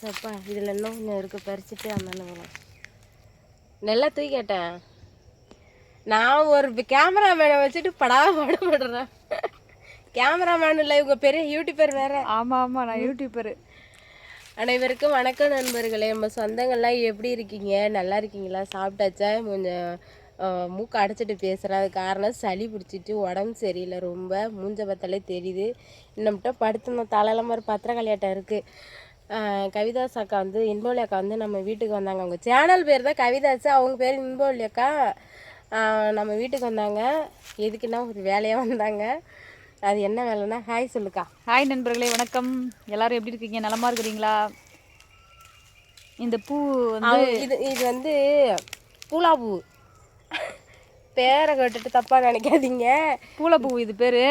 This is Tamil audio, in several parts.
சப்பா இதில் இன்னும் கொஞ்சம் இருக்குது பறிச்சுட்டு அந்தாண்ட நல்லா தூக்கிட்டேன் நான் ஒரு கேமராமேனை வச்சுட்டு படா படப்படுறேன் கேமராமேன் இல்லை இவங்க பெரிய யூடியூபர் வேற. ஆமாம் ஆமாம் நான் யூடியூபரு அனைவருக்கும் வணக்கம் நண்பர்களே. நம்ம சொந்தங்கள்லாம் எப்படி இருக்கீங்க? நல்லா இருக்கீங்களா? சாப்பிட்டாச்சா? கொஞ்சம் மூக்கு அடைச்சிட்டு பேசுகிறேன் அது காரணம் சளி பிடிச்சிட்டு உடம்பு சரியில்லை. ரொம்ப மூஞ்ச பார்த்தாலே தெரியுது. இன்னம்ட்ட படுத்துன தலையில மாதிரி பத்திரக்காளியாட்டம் இருக்குது கவிதாஸ் அக்கா வந்து இன்போலி அக்கா வந்து நம்ம வீட்டுக்கு வந்தாங்க. அவங்க சேனல் பேர் தான் கவிதாஸ். அவங்க பேர் இன்போலி அக்கா. நம்ம வீட்டுக்கு வந்தாங்க. எதுக்குன்னா ஒரு வேலையாக வந்தாங்க. அது என்ன வேலைன்னா ஹாய் சொல்லுக்கா. ஹாய் நண்பர்களே வணக்கம். எல்லாரும் எப்படி இருக்கீங்க? நலமா இருக்கிறீங்களா? இந்த பூ வந்து இது இது வந்து பூலா பூ பேரை கேட்டுட்டு தப்பாக நினைக்காதீங்க. பூளைப்பூ இது பேர்.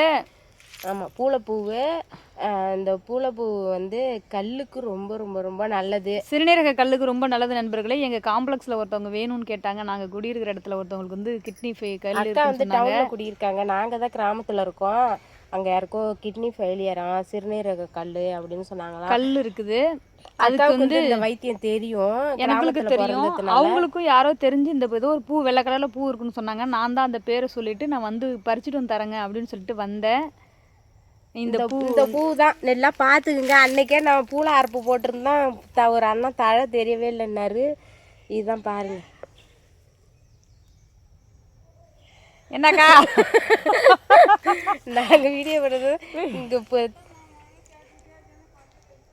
ஆமாம் பூளைப்பூவு இந்த பூளைப்பூ வந்து கல்லுக்கு ரொம்ப ரொம்ப ரொம்ப நல்லது. சிறுநீரக கல்லுக்கு ரொம்ப நல்லது நண்பர்களே. எங்கள் காம்ப்ளெக்ஸில் ஒருத்தவங்க வேணும்னு கேட்டாங்க. நாங்கள் குடியிருக்கிற இடத்துல ஒருத்தவங்களுக்கு வந்து கிட்னி ஃபே கல் வந்து டவுனில் குடியிருக்காங்க. நாங்கள் தான் கிராமத்தில் இருக்கோம். அங்கே யாருக்கோ கிட்னி ஃபெயிலியரா சிறுநீரக கல் அப்படின்னு சொன்னாங்களா? கல் இருக்குது. அதுக்கு வந்து இந்த வைத்தியம் தெரியும். எங்களுக்கு கிராமத்துல தெரியும். அவங்களுக்கும் யாரோ தெரிஞ்சு இந்த ஏதோ ஒரு பூ வெள்ளை கலரில் பூ இருக்குன்னு சொன்னாங்க. நான் தான் அந்த பேரை சொல்லிட்டு நான் வந்து பறிச்சுட்டு வந்து தரேங்க அப்படின்னு சொல்லிட்டு வந்தேன். இந்த இந்த பூ. இந்த பூ தான் நல்லா பார்த்துக்குங்க. அன்னைக்கே நான் பூல அறுப்பு போட்டிருந்தோம். த- ஒரு அண்ணன் தழை தெரியவே இல்லைன்னாரு. இதுதான் பாருங்க. என்னக்கா? நாங்கள் வீடியோ பண்ணுறது இங்கே இப்போ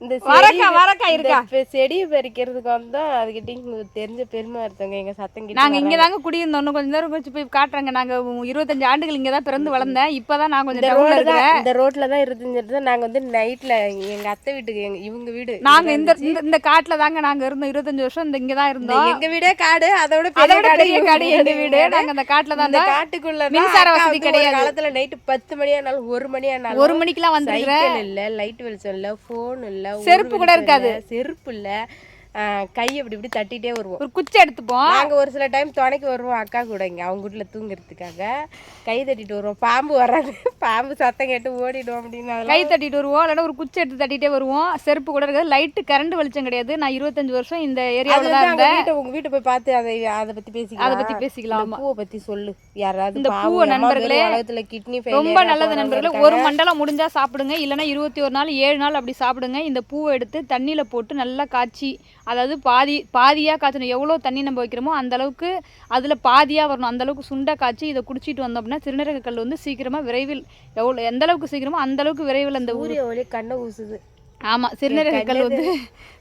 இந்த வரக்கா, வரக்கா, இருக்கா. செடியை பறிக்கிறதுக்கு வந்தோம் அதுக்கிட்ட உங்களுக்கு தெரிஞ்ச பெருமை ஒருத்தவங்க எங்கள் சத்தம் நாங்க இங்க தாங்க குடியிருந்தோம். இன்னும் கொஞ்ச நேரம் கழிச்சு போய் காட்டுறாங்க. நாங்க இருபத்தஞ்சு ஆண்டுகள் இங்க தான் பிறந்து வளர்ந்தேன். இப்பதான் நான் கொஞ்சம் டவுன்ல தான் இந்த ரோட்டில் தான் இருந்துட்டு நாங்கள் வந்து நைட்டில் எங்கள் அத்தை வீட்டுக்கு எங்க இவங்க வீடு. நாங்க இந்த இந்த- காட்டுல தாங்க நாங்க இருந்தோம். இருபத்தஞ்சு வருஷம் இந்த இங்க தான் இருந்தோம். எங்க வீடே காடு அதோட அதை பெரிய காடு எங்க வீடு. நாங்க அந்த காட்டுல தான் இந்த. காட்டுக்குள்ள மின்சார வசதி வந்து கிடையாது. காலத்துல நைட்டு பத்து மணி ஆனாலும் ஒரு மணி ஆனாலும் ஒரு மணிக்கெல்லாம் சைக்கிள் இல்ல லைட் வெளிச்சம் இல்ல போன் இல்ல செருப்பு கூட இருக்காது. செருப்பு இல்ல ஆஹ் கை அப்படி இப்படி தட்டிட்டே வருவோம். ஒரு குச்சி எடுத்துப்போம். நாங்க ஒரு சில டைம் துணைக்கு வருவோம் அக்கா கூட இங்க அவங்க வீட்டுல தூங்குறதுக்காக. கை தட்டிட்டு வருவோம். பாம்பு வராது. பாம்பு சத்தம் கேட்டு ஓடிடும் அப்படின்னு கை தட்டிட்டு வருவோம். இல்லைன்னா ஒரு குச்சி எடுத்து தட்டிட்டே வருவோம். செருப்பு கூட இருக்காது. லைட்டு கரண்ட் வெளிச்சம் கிடையாது. நான் இருபத்தஞ்சு வருஷம் இந்த ஏரியாவில் தான் இருந்தேன். வீட்டை உங்க வீட்டை போய் பார்த்து அதை அதை பத்தி பேசிக்கலாம். அதை பத்தி பேசிக்கலாம் பூவை பத்தி சொல்லு. யாராவது இந்த பூவை நண்பர்களே, கிட்னி ரொம்ப நல்லது நண்பர்களே. ஒரு மண்டலம் முடிஞ்சா சாப்பிடுங்க. இல்லைன்னா இருபத்தி ஒரு நாள் ஏழு நாள் அப்படி சாப்பிடுங்க. இந்த பூவை எடுத்து தண்ணியில் போட்டு நல்லா காய்ச்சி அதாவது பாதி பாதியாக காய்ச்சணும் எவ்வளோ தண்ணி நம்ம வைக்கிறோமோ அந்த அளவுக்கு அதில் பாதியாக வரணும். அந்த அளவுக்கு சுண்டை காய்ச்சி இதை குடிச்சிட்டு வந்தோம் அப்படின்னா சிறுநீரக கல் வந்து சீக்கிரமாக விரைவில் எவ்வளோ எந்த அளவுக்கு சீக்கிரமோ அந்த அளவுக்கு விரைவில் அந்த சூரிய ஒளி கண்ணை ஊசுது. ஆமாம் சிறுநீரக கல் வந்து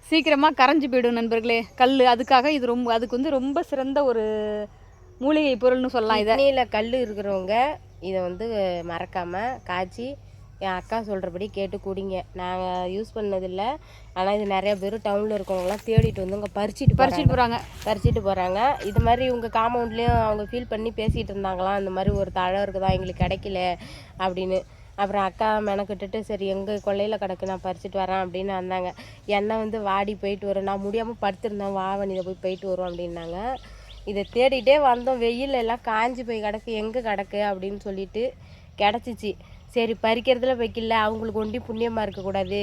சீக்கிரமாக கரைஞ்சு போயிடும் நண்பர்களே. கல் அதுக்காக இது ரொம்ப அதுக்கு வந்து ரொம்ப சிறந்த ஒரு மூலிகை பொருள்னு சொல்லலாம் இதை. கல் இருக்கிறவங்க இதை வந்து மறக்காம காய்ச்சி என் அக்கா சொல்கிறபடி கேட்டு குடிங்க. நாங்கள் யூஸ் பண்ணதில்லை. ஆனால் இது நிறைய பேர் டவுனில் இருக்கவங்கலாம் தேடிட்டு வந்து இங்கே பறிச்சிட்டு பறிச்சிட்டு போகிறாங்க பறிச்சிட்டு போகிறாங்க இது மாதிரி இவங்க காம்பவுண்ட்லேயும் அவங்க ஃபீல் பண்ணி பேசிகிட்டு இருந்தாங்களாம். இந்த மாதிரி ஒரு தழை இருக்குதா? எங்களுக்கு கிடைக்கல அப்படின்னு. அப்புறம் அக்கா மெனக்கிட்டுட்டு சரி எங்கள் கொல்லையில் கிடக்கு நான் பறிச்சிட்டு வரேன் அப்படின்னு வந்தாங்க. என்னை வந்து வாடி போயிட்டு வரும் நான் முடியாமல் படுத்திருந்தேன். வாவன் இதை போய் போயிட்டு வரும் அப்படின்னாங்க. இதை தேடிட்டே வந்தோம். வெயில் எல்லாம் காஞ்சி போய் கிடக்கு. எங்கே கிடக்கு? அப்படின்னு சொல்லிட்டு கிடச்சிச்சு. சரி பறிக்கிறதுல வைக்கல. அவங்களுக்கு ஒண்டி புண்ணியமாக இருக்கக்கூடாது.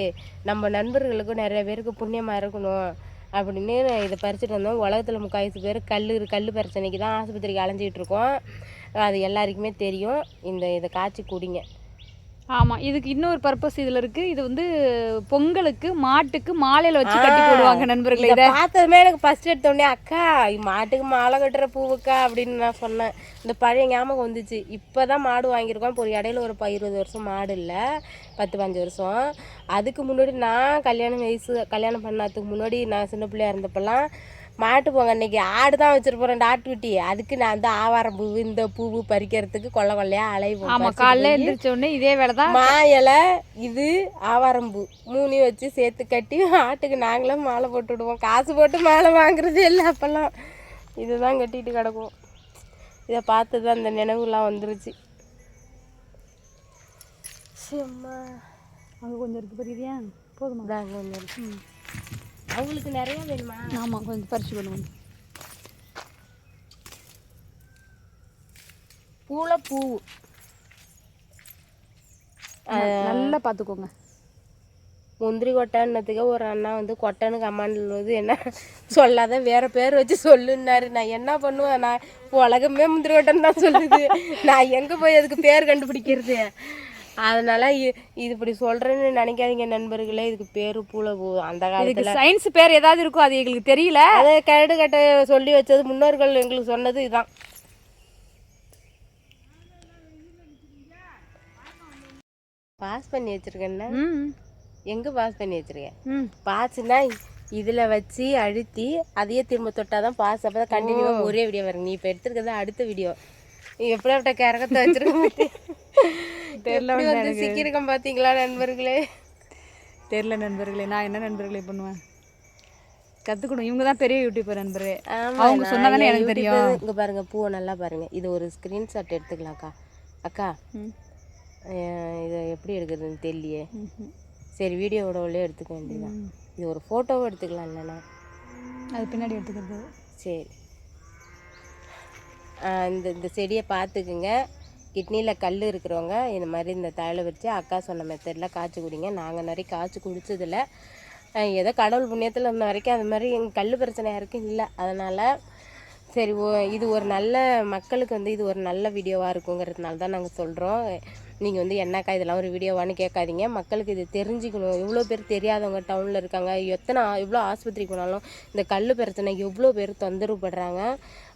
நம்ம நண்பர்களுக்கும் நிறைய பேருக்கு புண்ணியமாக இருக்கணும். அப்படின்னு இதை பறிச்சுட்டு வந்தோம். உலகத்தில் முக்கால்வாசி பேர் கல் கல் பிரச்சனைக்கு தான் ஆஸ்பத்திரிக்கு அலைஞ்சிக்கிட்டு இருக்கோம். அது எல்லாருக்குமே தெரியும். இந்த இதை காய்ச்சி குடிங்க. ஆமாம் இதுக்கு இன்னொரு பர்பஸ் இதில் இருக்குது இது வந்து பொங்கலுக்கு மாட்டுக்கு மாலையில் வச்சு கட்டி போடுவாங்க நண்பர்களே இதை பார்த்ததுமே எனக்கு ஃபர்ஸ்ட் எடுத்தோடனே அக்கா மாட்டுக்கு மாலை கட்டுற பூவுக்கா? அப்படின்னு நான் சொன்னேன். இந்த பழைய ஞாபகம் வந்துச்சு. இப்போ தான் மாடு வாங்கியிருக்கோம். இப்போ ஒரு இடையில ஒரு இருபது வருஷம் மாடு இல்லை. பத்து பஞ்சு வருஷம். அதுக்கு முன்னாடி நான் கல்யாணம் வயசு கல்யாணம் பண்ணதுக்கு முன்னாடி நான் சின்ன பிள்ளையா இருந்தப்பெல்லாம் மாட்டு போங்க அன்னைக்கு ஆடு தான் வச்சிருப்போம் ஆட்டுக்குட்டி அதுக்கு நான் வந்து ஆவாரம் பூ இந்த பூவு பறிக்கிறதுக்கு கொள்ள கொள்ளையா அலைவோம் ஆமாம் காலைல இதே வேலை தான். மா இலை இது ஆவாரம்பூ மூணையும் வச்சு சேர்த்து கட்டி ஆட்டுக்கு நாங்களும் மாலை போட்டு விடுவோம். காசு போட்டு மாலை வாங்குறது இல்லை அப்போல்லாம். இதுதான் கட்டிட்டு கிடக்கும் இதை பார்த்து தான் அந்த நினைவுலாம் வந்துருச்சு. சும்மா அங்கே கொஞ்சம் இருக்குது புரியுதியா போதுமா? ஒன்று இருக்கு. அவங்களுக்கு நிறைய வேணுமா? ஆமாம் கொஞ்சம் பறிச்சு பண்ணுவோம் பூளை பூ. நல்லா பார்த்துக்கோங்க. முந்திரி கொட்டைன்னதுக்கு ஒரு அண்ணா வந்து கமாண்டில் வந்து என்ன? சொல்லாத வேற பேர் வச்சு சொல்லுன்னாரு. நான் என்ன பண்ணுவேன்? நான் உலகமே முந்திரி கொட்டைன்னு தான் சொல்லுது. நான் எங்கே போய் அதுக்கு பேர் கண்டுபிடிக்கிறது? அதனால இது இப்படி சொல்கிறேன்னு நினைக்காதீங்க நண்பர்களே. இதுக்கு பேர் பூளை பூ அந்த காலத்தில் சயின்ஸ் பேர் ஏதாவது இருக்கும் அது எங்களுக்கு தெரியல. அதை கரடு கட்ட சொல்லி வச்சது முன்னோர்கள் எங்களுக்கு சொன்னது இதுதான். பாஸ் பண்ணி வச்சிருக்கேன்னா எங்கே பாஸ் பண்ணி வச்சிருக்கேன்? பாஸ்னா இதில் வச்சு அழுத்தி அதையே திரும்ப தொட்டால் தான் பாஸ் அப்போ தான் கண்டினியூவாக ஒரே வீடியோ வரும் நீ இப்போ எடுத்துருக்கிறது அடுத்த வீடியோ நீ எப்படி அப்படி கரகத்தை வச்சிருக்க தெரியல வந்து சிக்கியிருக்கேன் பார்த்தீங்களா நண்பர்களே? தெரில நண்பர்களே நான் என்ன நண்பர்களே பண்ணுவேன்? கற்றுக்கணும் இவங்க தான் பெரிய யூடியூபர் நண்பர்களே. ஆமா, அவங்க சொன்னாதானே என் எனக்கு தெரியும். இங்க பாருங்க பூவை நல்லா பாருங்க. இது ஒரு ஸ்கிரீன்ஷாட் எடுத்துக்கலாம்க்கா. அக்கா இதை எப்படி எடுக்கிறதுன்னு தெரியலையே. சரி வீடியோவோட உள்ளே எடுத்துக்க வேண்டியதான் இது ஒரு ஃபோட்டோவும் எடுத்துக்கலாம் இல்லைண்ணா அது பின்னாடி எடுத்துக்கிறது. சரி. இந்த இந்த செடியை பார்த்துக்குங்க. கிட்னியில் கல் இருக்கிறவங்க இந்த மாதிரி இந்த தழை வச்சு அக்கா சொன்ன மெத்தடில் காய்ச்சி குடிங்க. நாங்கள் நிறைய காய்ச்சி குடித்ததில்ல ஏதோ கடவுள் புண்ணியத்தில் இருந்த வரைக்கும் அது மாதிரி எங்கள் கல் பிரச்சனை யாருக்கும் இல்லை. அதனால் சரி ஓ இது ஒரு நல்ல மக்களுக்கு வந்து இது ஒரு நல்ல வீடியோவாக இருக்குங்கிறதுனால தான் நாங்கள் சொல்கிறோம் நீங்கள் வந்து என்னக்கா இதெல்லாம் ஒரு வீடியோவான்னு கேட்காதீங்க. மக்களுக்கு இது தெரிஞ்சுக்கணும். எவ்வளோ பேர் தெரியாதவங்க டவுனில் இருக்காங்க. எத்தனை எவ்வளோ ஆஸ்பத்திரி போனாலும் இந்த கல் பிரச்சனை எவ்வளோ பேர் தொந்தரவு படுறாங்க.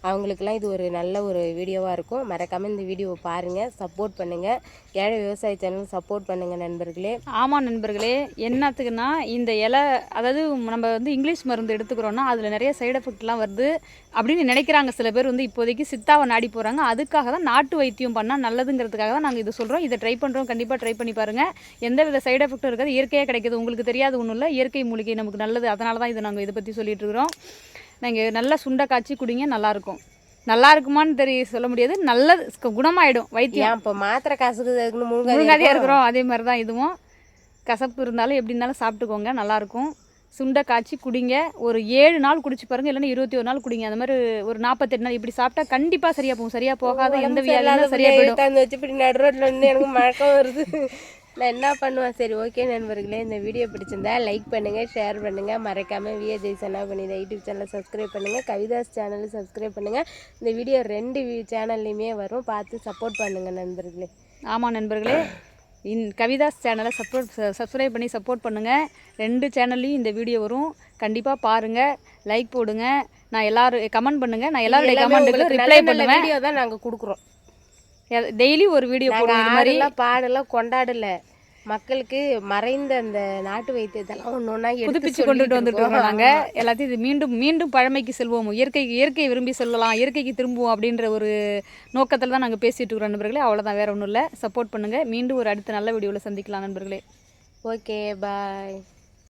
அவங்களுக்கெல்லாம் இது ஒரு நல்ல ஒரு வீடியோவாக இருக்கும். மறக்காமல் இந்த வீடியோவை பாருங்கள் சப்போர்ட் பண்ணுங்கள் ஏழை விவசாய சேனல் சப்போர்ட் பண்ணுங்கள் நண்பர்களே. ஆமாம் நண்பர்களே என்னத்துக்குன்னா இந்த இலை அதாவது நம்ம வந்து இங்கிலீஷ் மருந்து எடுத்துக்கிறோன்னா அதில் நிறைய சைடு எஃபெக்ட்லாம் வருது அப்படின்னு நினைக்கிறாங்க. சில பேர் வந்து இப்போதைக்கு சித்தாவை நாடி போகிறாங்க அதுக்காக தான் நாட்டு வைத்தியம் பண்ணால் நல்லதுங்கிறதுக்காக தான் நாங்கள் இது சொல்கிறோம் இதை ட்ரை பண்ணுறோம் கண்டிப்பாக ட்ரை பண்ணி பாருங்கள் எந்த வித சைடு எஃபெக்ட்டும் இருக்காது. இயற்கையாக கிடைக்கிது. உங்களுக்கு தெரியாது ஒன்றும் இல்லை. இயற்கை மூலிகை நமக்கு நல்லது. அதனால தான் இதை நாங்கள் இதை பற்றி சொல்லிட்டு இருக்கிறோம். நீங்கள் நல்லா சுண்டை காய்ச்சி குடிங்க நல்லாயிருக்கும் நல்லா இருக்குமான்னு தெரிய சொல்ல முடியாது. நல்லது குணமாயிடும் வைத்தியம். இப்போ மாத்திரை காசுக்கு அதுக்குன்னு முழுங்காதே முருங்காதியாக இருக்கிறோம் அதே மாதிரி தான் இதுவும். கசப்பு இருந்தாலும் எப்படி இருந்தாலும் சாப்பிட்டுக்கோங்க நல்லாயிருக்கும் சுண்டை காய்ச்சி குடிங்க. ஒரு ஏழு நாள் குடிச்சு பாருங்க இல்லைன்னா இருபத்தி ஒரு நாள் குடிங்க. அந்த மாதிரி ஒரு நாற்பத்தெட்டு நாள் இப்படி சாப்பிட்டா கண்டிப்பாக சரியாக போகும். சரியாக போகாத எந்த வியாதியும் சரியாக போயிடும். வச்சு இப்படி நடு எனக்கு மழக்கம் வருது. நான் என்ன பண்ணுவேன்? சரி ஓகே நண்பர்களே இந்த வீடியோ பிடிச்சிருந்தா லைக் பண்ணுங்கள் ஷேர் பண்ணுங்கள் மறக்காமல் விஏ ஜெய்சனா பண்ணி யூடியூப் சேனலை சப்ஸ்கிரைப் பண்ணுங்கள் கவிதாஸ் சேனலை சப்ஸ்கிரைப் பண்ணுங்கள் இந்த வீடியோ ரெண்டு சேனல்லையுமே வரும். பார்த்து சப்போர்ட் பண்ணுங்கள் நண்பர்களே. ஆமாம் நண்பர்களே இன் கவிதாஸ் சேனலை சப்போர்ட் சப்ஸ்கிரைப் பண்ணி சப்போர்ட் பண்ணுங்கள் ரெண்டு சேனல்லையும் இந்த வீடியோ வரும். கண்டிப்பாக பாருங்கள் லைக் போடுங்க. நான் எல்லாரும் கமெண்ட் பண்ணுங்கள் நான் எல்லாருடைய கமெண்ட்டுக்கு ரிப்ளை பண்ணுவேன். வீடியோ தான் நாங்கள் கொடுக்குறோம். டெய்லி ஒரு வீடியோ போடுவோம். இது மாதிரி பாடெல்லாம் கொண்டாடல. மக்களுக்கு மறைந்த அந்த நாட்டு வைத்தியத்தெல்லாம் ஒன்று ஒன்றா புதுப்பிச்சு கொண்டுட்டு வந்துட்டு இருக்கோம். நாங்கள் எல்லாத்தையும் இது மீண்டும் மீண்டும் பழமைக்கு செல்வோம். இயற்கைக்கு இயற்கையை விரும்பி செல்லலாம் இயற்கைக்கு திரும்புவோம் அப்படின்ற ஒரு நோக்கத்தில் தான் நாங்கள் பேசிட்டு இருக்கிறோம் நண்பர்களே. அவ்வளோதான் வேற ஒன்றும் இல்லை. சப்போர்ட் பண்ணுங்கள் மீண்டும் ஒரு அடுத்த நல்ல வீடியோவில் சந்திக்கலாம் நண்பர்களே. Okay bye